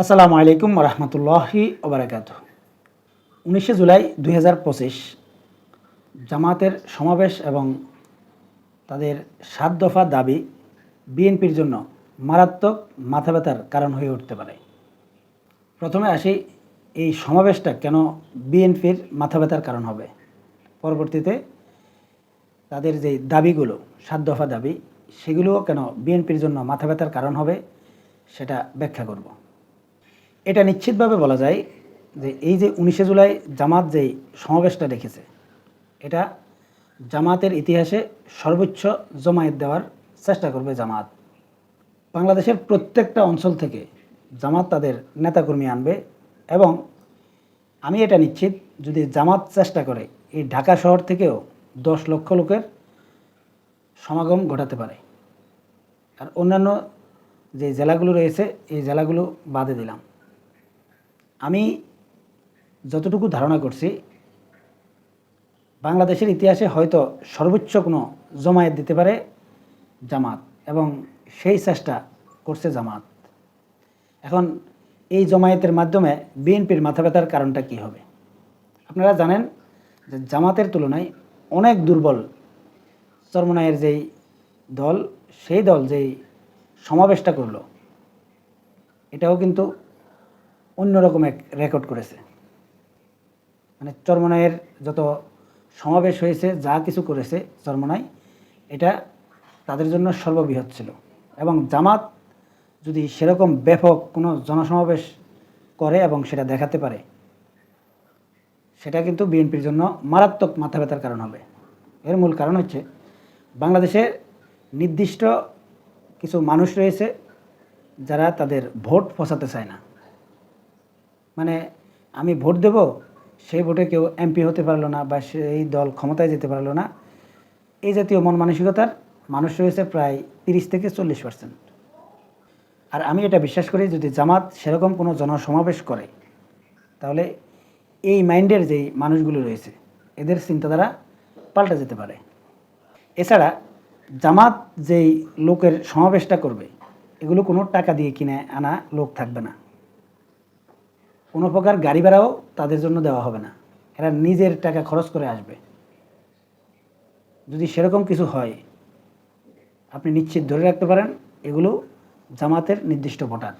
আসসালামু আলাইকুম রহমতুল্লাহি ওবরাকাত উনিশে জুলাই দু হাজার পঁচিশ জামাতের সমাবেশ এবং তাদের সাত দফা দাবি বিএনপির জন্য মারাত্মক মাথা ব্যথার কারণ হয়ে উঠতে পারে। প্রথমে আসি, এই সমাবেশটা কেন বিএনপির মাথা ব্যথার কারণ হবে? পরবর্তীতে তাদের যে দাবিগুলো, সাত দফা দাবি, সেগুলোও কেন বিএনপির জন্য মাথা ব্যথার কারণ হবে, সেটা ব্যাখ্যা করব। এটা নিশ্চিতভাবে বলা যায় যে এই যে উনিশে জুলাই জামাত যেই সমাবেশটা রেখেছে এটা জামাতের ইতিহাসে সর্বোচ্চ জমায়েত দেওয়ার চেষ্টা করবে জামাত। বাংলাদেশের প্রত্যেকটা অঞ্চল থেকে জামাত তাদের নেতাকর্মী আনবে এবং আমি এটা নিশ্চিত, যদি জামাত চেষ্টা করে, এই ঢাকা শহর থেকেও দশ লক্ষ লোকের সমাগম ঘটাতে পারে। আর অন্যান্য যে জেলাগুলো রয়েছে, এই জেলাগুলো বাদে দিলাম। আমি যতটুকু ধারণা করছি, বাংলাদেশের ইতিহাসে হয়তো সর্বোচ্চ কোনো জমায়েত দিতে পারে জামাত এবং সেই চেষ্টা করছে জামাত। এখন এই জমায়েতের মাধ্যমে বিএনপির মাথা ব্যথার কারণটা কী হবে? আপনারা জানেন যে জামাতের তুলনায় অনেক দুর্বল চরমনায়ের যেই দল, সেই দল যেই সমাবেশটা করল, এটাও কিন্তু অন্যরকম এক রেকর্ড করেছে। মানে চরমনায়ের যত সমাবেশ হয়েছে, যা কিছু করেছে চরমনাই এটা তাদের জন্য সর্ববৃহৎ ছিল। এবং জামাত যদি সেরকম ব্যাপক কোনো জনসমাবেশ করে এবং সেটা দেখাতে পারে, সেটা কিন্তু বিএনপির জন্য মারাত্মক মাথা ব্যথার কারণ হবে। এর মূল কারণ হচ্ছে বাংলাদেশে নির্দিষ্ট কিছু মানুষ রয়েছে যারা তাদের ভোট ফসাতে চায় না। মানে আমি ভোট দেব, সেই ভোটে কেউ এমপি হতে পারল না বা সেই দল ক্ষমতায় যেতে পারল না। এই জাতীয় মন মানসিকতার মানুষ রয়েছে প্রায় তিরিশ থেকে চল্লিশ পার্সেন্ট আর আমি এটা বিশ্বাস করি, যদি জামাত সেরকম কোনো জনসমাবেশ করে, তাহলে এই মাইন্ডের যেই মানুষগুলো রয়েছে, এদের চিন্তাধারা পাল্টে যেতে পারে। এছাড়া জামাত যেই লোকের সমাবেশটা করবে, এগুলো কোনো টাকা দিয়ে কিনে আনা লোক থাকবে না। কোনো প্রকার গাড়ি ভাড়াও তাদের জন্য দেওয়া হবে না। এরা নিজের টাকা খরচ করে আসবে। যদি সেরকম কিছু হয়, আপনি নিশ্চিত ধরে রাখতে পারেন, এগুলো জামাতের নির্দিষ্ট ভোটার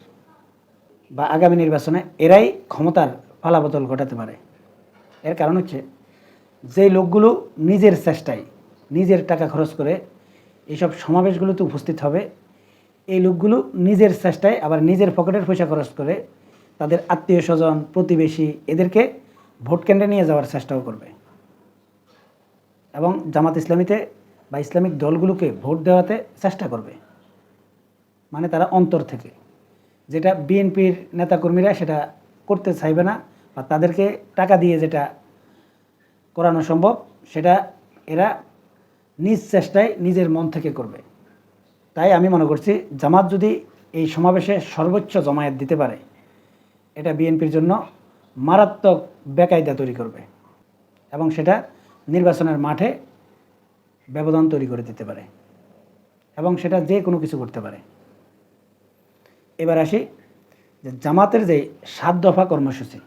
বা আগামী নির্বাচনে এরাই ক্ষমতার পালাবদল ঘটাতে পারে। এর কারণ হচ্ছে যে লোকগুলো নিজের চেষ্টায় নিজের টাকা খরচ করে এইসব সমাবেশগুলোতে উপস্থিত হবে, এই লোকগুলো নিজের চেষ্টায় আবার নিজের পকেটের পয়সা খরচ করে তাদের আত্মীয় স্বজন, প্রতিবেশী এদেরকে ভোট কেন্দ্রে নিয়ে যাওয়ার চেষ্টাও করবে। এবং জামাত ইসলামীতে বা ইসলামিক দলগুলোকে ভোট দেওয়াতে চেষ্টা করবে। মানে তারা অন্তর থেকে। যেটা বিএনপির নেতাকর্মীরা সেটা করতে চাইবে না বা তাদেরকে টাকা দিয়ে যেটা করানো সম্ভব, সেটা এরা নিজ চেষ্টায় নিজের মন থেকে করবে। তাই আমি মনে করছি জামাত যদি এই সমাবেশে সর্বোচ্চ জমায়েত দিতে পারে এটা বিএনপির জন্য মারাত্মক বেকায়দা তৈরি করবে এবং সেটা নির্বাচনের মাঠে ব্যবধান তৈরি করে দিতে পারে এবং সেটা যে কোনো কিছু করতে পারে। এবার আসি যে জামাতের যে সাত দফা কর্মসূচি।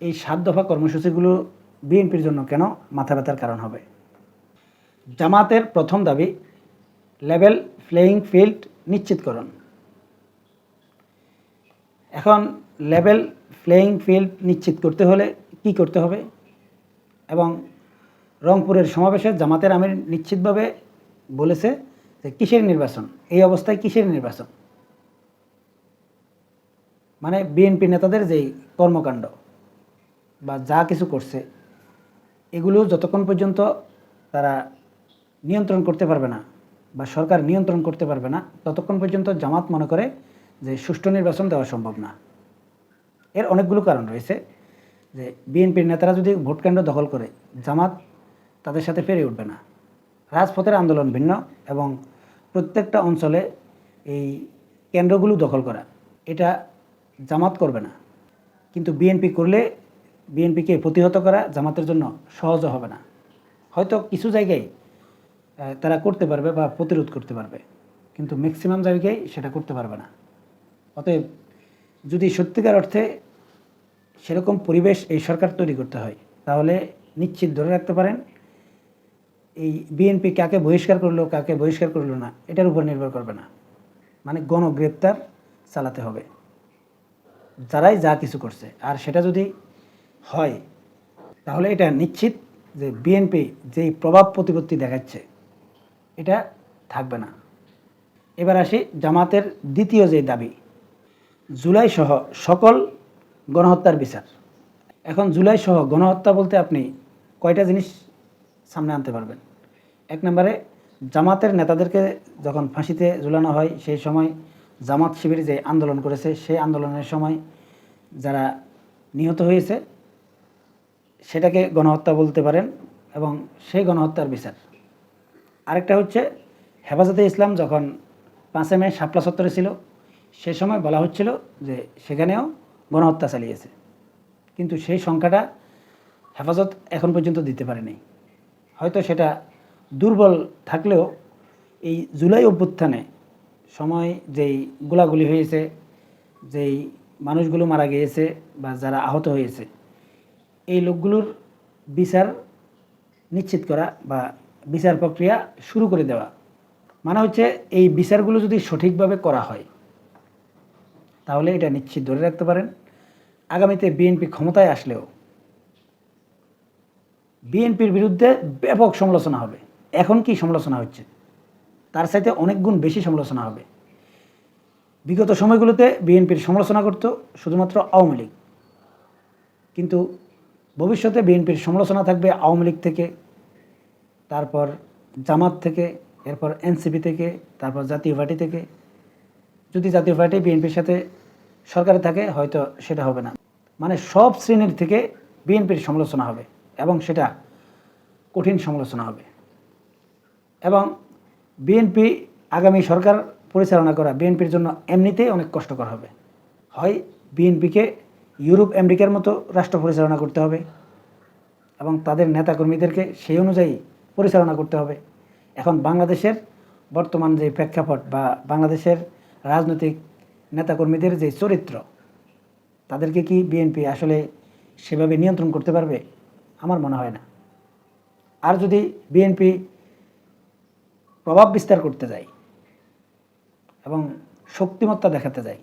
এই সাত দফা কর্মসূচিগুলো বিএনপির জন্য কেন মাথা ব্যথার কারণ হবে? জামাতের প্রথম দাবি লেভেল প্লেয়িং ফিল্ড নিশ্চিতকরণ। এখন লেভেল প্লেয়িং ফিল্ড নিশ্চিত করতে হলে কি করতে হবে? এবং রংপুরের সমাবেশে জামাতের আমির নিশ্চিতভাবে বলেছে যে কিসের নির্বাচন? এই অবস্থায় কিসের নির্বাচন? মানে বিএনপি নেতাদের যেই কর্মকাণ্ড বা যা কিছু করছে, এগুলো যতক্ষণ পর্যন্ত তারা নিয়ন্ত্রণ করতে পারবে না বা সরকার নিয়ন্ত্রণ করতে পারবে না, ততক্ষণ পর্যন্ত জামাত মনে করে যে সুষ্ঠু নির্বাচন দেওয়া সম্ভব না। এর অনেকগুলো কারণ রয়েছে যে বিএনপির নেতারা যদি ভোটকেন্দ্র দখল করে, জামাত তাদের সাথে পেরে উঠবে না। রাজপথের আন্দোলন ভিন্ন এবং প্রত্যেকটা অঞ্চলে এই কেন্দ্রগুলো দখল করা, এটা জামাত করবে না। কিন্তু বিএনপি করলে বিএনপিকে প্রতিহত করা জামাতের জন্য সহজও হবে না। হয়তো কিছু জায়গায় তারা করতে পারবে বা প্রতিরোধ করতে পারবে, কিন্তু ম্যাক্সিমাম জায়গায় সেটা করতে পারবে না। অতএব যদি সত্যিকার অর্থে সেরকম পরিবেশ এই সরকার তৈরি করতে হয়, তাহলে নিশ্চিত ধরে রাখতে পারেন, এই বিএনপি কাকে বহিষ্কার করল, কাকে বহিষ্কার করল না, এটার উপর নির্ভর করবে না। মানে গণগ্রেপ্তার চালাতে হবে। যারাই যা কিছু করছে, আর সেটা যদি হয়, তাহলে এটা নিশ্চিত যে বিএনপি যেই প্রভাব প্রতিপত্তি দেখাচ্ছে, এটা থাকবে না। এবার আসি জামাতের দ্বিতীয় যে দাবি জুলাই সহ সকল গণহত্যার বিচার। এখন জুলাই সহ গণহত্যা বলতে আপনি কয়টা জিনিস সামনে আনতে পারবেন? এক নম্বরে, জামাতের নেতাদেরকে যখন ফাঁসিতে ঝুলানো হয়, সেই সময় জামাত শিবির যে আন্দোলন করেছে, সেই আন্দোলনের সময় যারা নিহত হয়েছে, সেটাকে গণহত্যা বলতে পারেন এবং সেই গণহত্যার বিচার। আরেকটা হচ্ছে, হেফাজতে ইসলাম যখন পাঁচে মে শাপলা সত্তরে ছিল সে সময় বলা হচ্ছিল যে সেখানেও গণহত্যা চালিয়েছে। কিন্তু সেই সংখ্যাটা হেফাজত এখন পর্যন্ত দিতে পারেনি। হয়তো সেটা দুর্বল থাকলেও এই জুলাই অভ্যুত্থানে সময় যেই গোলাগুলি হয়েছে, যেই মানুষগুলো মারা গিয়েছে বা যারা আহত হয়েছে, এই লোকগুলোর বিচার নিশ্চিত করা বা বিচার প্রক্রিয়া শুরু করে দেওয়া। মানে হচ্ছে এই বিচারগুলো যদি সঠিকভাবে করা হয় তাহলে এটা নিশ্চিত ধরে রাখতে পারেন। আগামীতে বিএনপি ক্ষমতায় আসলেও বিএনপির বিরুদ্ধে ব্যাপক সমালোচনা হবে। এখন কি সমালোচনা হচ্ছে? তার সাথে অনেক গুণ বেশি সমালোচনা হবে। বিগত সময়গুলোতে বিএনপির সমালোচনা করত শুধুমাত্র আওয়ামী লীগ। কিন্তু ভবিষ্যতে বিএনপির সমালোচনা থাকবে আওয়ামী লীগ থেকে, তারপর জামাত থেকে, এরপর এনসিপি থেকে, তারপর জাতীয় পার্টি থেকে যদি জাতীয় পার্টি বিএনপির সাথে সরকারে থাকে, হয়তো সেটা হবে না। মানে সব শ্রেণির থেকে বিএনপির সমালোচনা হবে এবং সেটা কঠিন সমালোচনা হবে। এবং বিএনপি আগামী সরকার পরিচালনা করা বিএনপির জন্য এমনিতেই অনেক কষ্টকর হবে। হয় বিএনপিকে ইউরোপ আমেরিকার মতো রাষ্ট্র পরিচালনা করতে হবে এবং তাদের নেতাকর্মীদেরকে সেই অনুযায়ী পরিচালনা করতে হবে। এখন বাংলাদেশের বর্তমান যে প্রেক্ষাপট বা বাংলাদেশের রাজনৈতিক নেতাকর্মীদের যে চরিত্র, তাদেরকে কি বিএনপি আসলে সেভাবে নিয়ন্ত্রণ করতে পারবে? আমার মনে হয় না। আর যদি বিএনপি প্রভাব বিস্তার করতে যায় এবং শক্তিমত্তা দেখাতে যায়,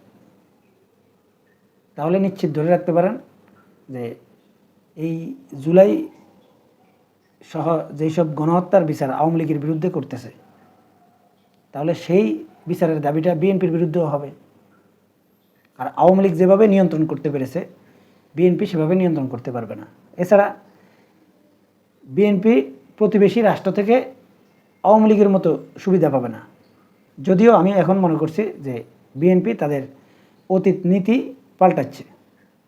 তাহলে নিশ্চিত ধরে রাখতে পারেন যে এই জুলাই সহ যেসব গণহত্যার বিচার আওয়ামী লীগের বিরুদ্ধে করতেছে তাহলে সেই বিচারের দাবিটা বিএনপির বিরুদ্ধেও হবে। আর আওয়ামী লীগ যেভাবে নিয়ন্ত্রণ করতে পেরেছে, বিএনপি সেভাবে নিয়ন্ত্রণ করতে পারবে না। এছাড়া বিএনপি প্রতিবেশী রাষ্ট্র থেকে আওয়ামী লীগের মতো সুবিধা পাবে না। যদিও আমি এখন মনে করছি যে বিএনপি তাদের অতীত নীতি পাল্টাচ্ছে।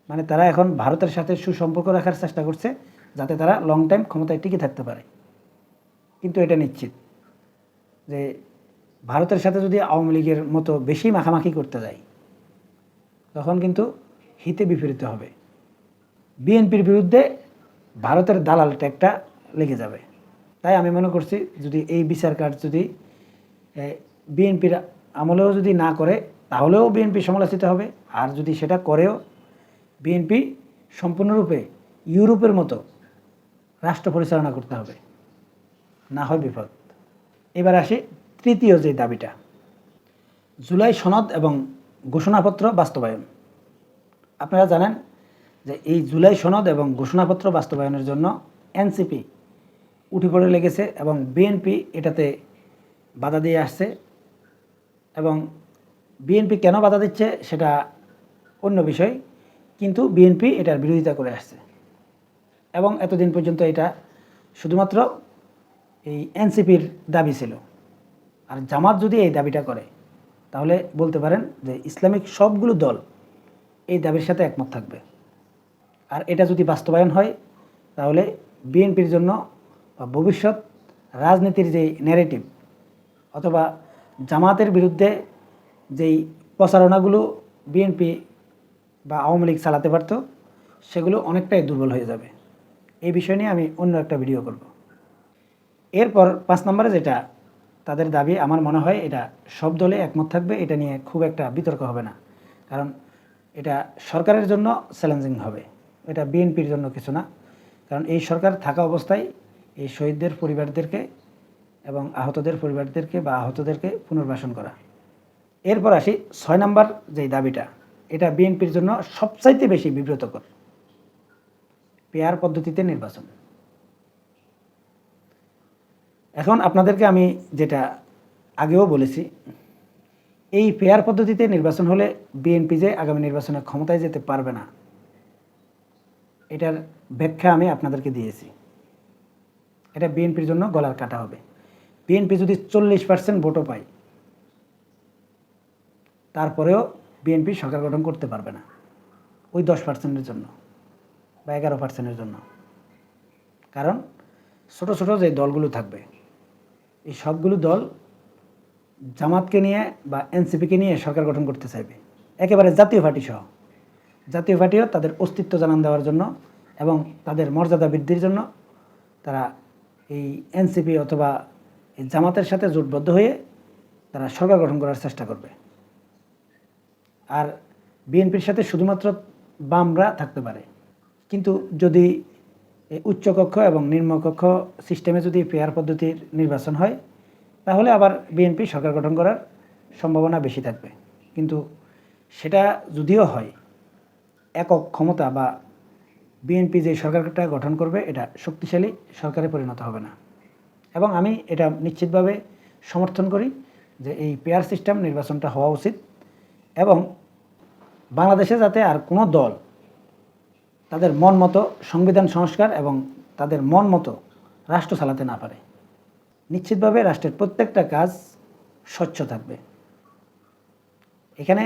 মানে তারা এখন ভারতের সাথে সুসম্পর্ক রাখার চেষ্টা করছে, যাতে তারা লং টাইম ক্ষমতায় টিকে থাকতে পারে। কিন্তু এটা নিশ্চিত যে ভারতের সাথে যদি আওয়ামী লীগের মতো বেশি মাখামাখি করতে যায়, তখন কিন্তু হিতে বিপরীত হবে। বিএনপির বিরুদ্ধে ভারতের দালাল ট্যাগটা লেগে যাবে। তাই আমি মনে করছি, যদি এই বিচার কার্ড যদি বিএনপির আমলেও যদি না করে, তাহলেও বিএনপি সমালোচিত হবে। আর যদি সেটা করেও, বিএনপি সম্পূর্ণরূপে ইউরোপের মতো রাষ্ট্র পরিচালনা করতে হবে। না হয় বিপদ। এবার আসি তৃতীয় যে দাবিটা, জুলাই সনদ এবং ঘোষণাপত্র বাস্তবায়ন। আপনারা জানেন যে এই জুলাই সনদ এবং ঘোষণাপত্র বাস্তবায়নের জন্য এনসিপি উঠে পড়ে লেগেছে এবং বিএনপি এটাতে বাধা দিয়ে আসছে এবং বিএনপি কেন বাধা দিচ্ছে সেটা অন্য বিষয়, কিন্তু বিএনপি এটার বিরোধিতা করে আসছে। এবং এতদিন পর্যন্ত এটা শুধুমাত্র এই এনসিপির দাবি ছিল। আর জামাত যদি এই দাবিটা করে, তাহলে বলতে পারেন যে ইসলামিক সবগুলো দল এই দাবির সাথে একমত থাকবে। আর এটা যদি বাস্তবায়ন হয়, তাহলে বিএনপির জন্য বা ভবিষ্যৎ রাজনীতির যেই ন্যারেটিভ অথবা জামাতের বিরুদ্ধে যেই প্রচারণাগুলো বিএনপি বা আওয়ামী লীগ চালাতে পারতো, সেগুলো অনেকটাই দুর্বল হয়ে যাবে। এই বিষয় নিয়ে আমি অন্য একটা ভিডিও করব। এরপর পাঁচ নম্বরে যেটা তাদের দাবি আমার মনে হয় এটা সব দলে একমত থাকবে, এটা নিয়ে খুব একটা বিতর্ক হবে না। কারণ এটা সরকারের জন্য চ্যালেঞ্জিং হবে। এটা বিএনপির জন্য কিছু না। কারণ এই সরকার থাকা অবস্থায় এই শহীদদের পরিবারদেরকে এবং আহতদের পরিবারদেরকে বা আহতদেরকে পুনর্বাসন করা। এরপর আসি ছয় নম্বর যেই দাবিটা, এটা বিএনপির জন্য সবচাইতে বেশি বিব্রতকর। পেয়ার পদ্ধতিতে নির্বাচন। এখন আপনাদেরকে আমি যেটা আগেও বলেছি, এই পেয়ার পদ্ধতিতে নির্বাচন হলে বিএনপি যে আগামী নির্বাচনে ক্ষমতায় যেতে পারবে না, এটার ব্যাখ্যা আমি আপনাদেরকে দিয়েছি। এটা বিএনপির জন্য গলার কাটা হবে। বিএনপি যদি চল্লিশ পার্সেন্ট ভোটও পায়, তারপরেও বিএনপি সরকার গঠন করতে পারবে না, ওই দশ পার্সেন্টের জন্য বা এগারো পার্সেন্টের জন্য। কারণ ছোট ছোট যে দলগুলো থাকবে এই সবগুলো দল জামাতকে নিয়ে বা এনসিপিকে নিয়ে সরকার গঠন করতে চাইবে। একেবারে জাতীয় পার্টি সহ। জাতীয় পার্টিও তাদের অস্তিত্ব জানান দেওয়ার জন্য এবং তাদের মর্যাদা বৃদ্ধির জন্য তারা এই এনসিপি অথবা এই জামাতের সাথে জোটবদ্ধ হয়ে তারা সরকার গঠন করার চেষ্টা করবে। আর বিএনপির সাথে শুধুমাত্র বামরা থাকতে পারে। কিন্তু যদি এই উচ্চকক্ষ এবং নিম্নকক্ষ সিস্টেমে যদি পেয়ার পদ্ধতির নির্বাচন হয়, তাহলে আবার বিএনপি সরকার গঠন করার সম্ভাবনা বেশি থাকবে। কিন্তু সেটা যদিও হয়, একক ক্ষমতা বা বিএনপি যে সরকারটা গঠন করবে, এটা শক্তিশালী, সরকারে পরিণত হবে না। এবং আমি এটা নিশ্চিতভাবে সমর্থন করি যে এই পেয়ার সিস্টেম নির্বাচনটা হওয়া উচিত এবং বাংলাদেশে যাতে আর কোনো দল তাদের মন মতো সংবিধান, সংস্কার এবং তাদের মন মতো রাষ্ট্র চালাতে না পারে। নিশ্চিতভাবে রাষ্ট্রের প্রত্যেকটা কাজ স্বচ্ছ থাকবে। এখানে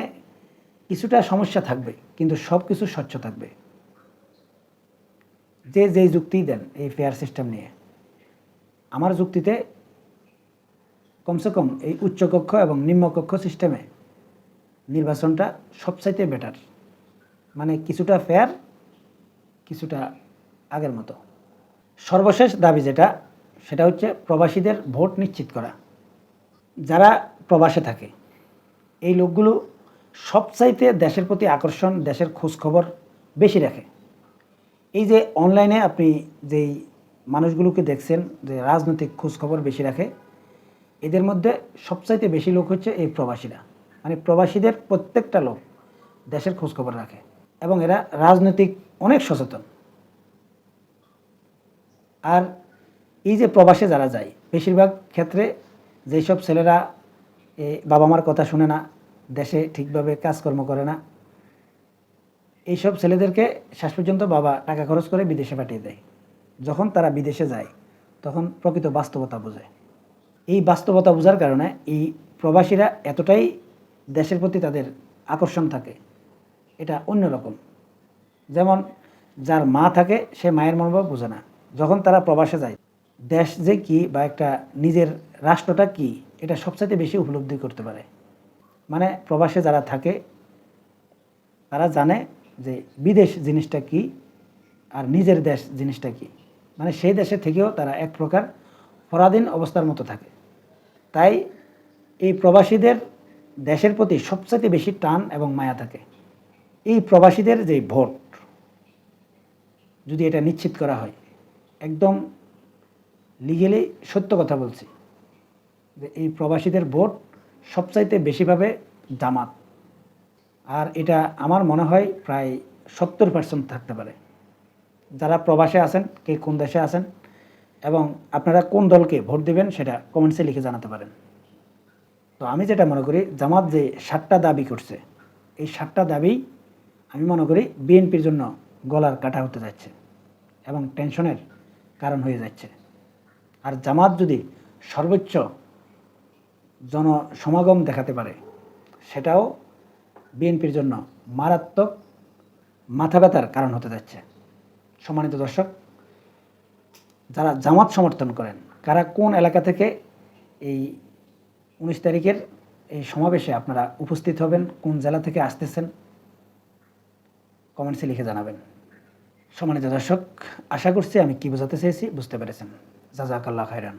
কিছুটা সমস্যা থাকবে, কিন্তু সব কিছু স্বচ্ছ থাকবে। যে যেই যুক্তি দেন এই ফেয়ার সিস্টেম নিয়ে। আমার যুক্তিতে কমসে কম এই উচ্চকক্ষ এবং নিম্নকক্ষ সিস্টেমে নির্বাচনটা সবচাইতে বেটার। মানে কিছুটা ফেয়ার কিছুটা আগের মতো। সর্বশেষ দাবি যেটা, সেটা হচ্ছে প্রবাসীদের ভোট নিশ্চিত করা। যারা প্রবাসে থাকে, এই লোকগুলো সবচাইতে দেশের প্রতি আকর্ষণ, দেশের খোঁজখবর বেশি রাখে। এই যে অনলাইনে আপনি যেই মানুষগুলোকে দেখছেন, যে রাজনৈতিক খোঁজখবর বেশি রাখে, এদের মধ্যে সবচাইতে বেশি লোক হচ্ছে এই প্রবাসীরা। মানে প্রবাসীদের প্রত্যেকটা লোক দেশের খোঁজখবর রাখে। এবং এরা রাজনৈতিক অনেক সচেতন। আর এই যে প্রবাসে যারা যায়, বেশিরভাগ ক্ষেত্রে যেসব ছেলেরা বাবা মার কথা শুনে না, দেশে ঠিকভাবে কাজকর্ম করে না, এইসব ছেলেদেরকে শেষ পর্যন্ত বাবা টাকা খরচ করে বিদেশে পাঠিয়ে দেয়। যখন তারা বিদেশে যায়, তখন প্রকৃত বাস্তবতা বোঝে। এই বাস্তবতা বোঝার কারণে এই প্রবাসীরা এতটাই দেশের প্রতি তাদের আকর্ষণ থাকে, এটা অন্যরকম। যেমন যার মা থাকে, সে মায়ের মনোভাব বোঝে না। যখন তারা প্রবাসে যায়, দেশ যে কি বা একটা নিজের রাষ্ট্রটা কি, এটা সবচাইতে বেশি উপলব্ধি করতে পারে। মানে প্রবাসে যারা থাকে, তারা জানে যে বিদেশ জিনিসটা কি আর নিজের দেশ জিনিসটা কি। মানে সেই দেশে থেকেও তারা এক প্রকার পরাধীন অবস্থার মতো থাকে। তাই এই প্রবাসীদের দেশের প্রতি সবচাইতে বেশি টান এবং মায়া থাকে। এই প্রবাসীদের যে ভোট যদি এটা নিশ্চিত করা হয়। একদম লিগেলি সত্য কথা বলছি। যে এই প্রবাসীদের ভোট সবচাইতে বেশি পাবে জামাত। আর এটা আমার মনে হয় প্রায় সত্তর পার্সেন্ট থাকতে পারে। যারা প্রবাসে আছেন, কে কোন দেশে আছেন, এবং আপনারা কোন দলকে ভোট দেবেন সেটা কমেন্টসে লিখে জানাতে পারেন। তো আমি যেটা মনে করি, জামাত যে সাতটা দাবি করছে, এই সাতটা দাবি আমি মনে করি বিএনপির জন্য গলার কাটা হতে যাচ্ছে এবং টেনশনের কারণ হয়ে যাচ্ছে। আর জামাত যদি সর্বোচ্চ জনসমাগম দেখাতে পারে, সেটাও বিএনপির জন্য মারাত্মক মাথা ব্যথার কারণ হতে যাচ্ছে। সম্মানিত দর্শক, যারা জামাত সমর্থন করেন, কারা কোন এলাকা থেকে এই উনিশ তারিখের এই সমাবেশে আপনারা উপস্থিত হবেন, কোন জেলা থেকে আসতেছেন, কমেন্টসে লিখে জানাবেন। সম্মানিত দর্শক আশা করছি আমি কি বোঝাতে চেয়েছি? বুঝতে পেরেছেন। জাজাকাল্লাহ খাইরান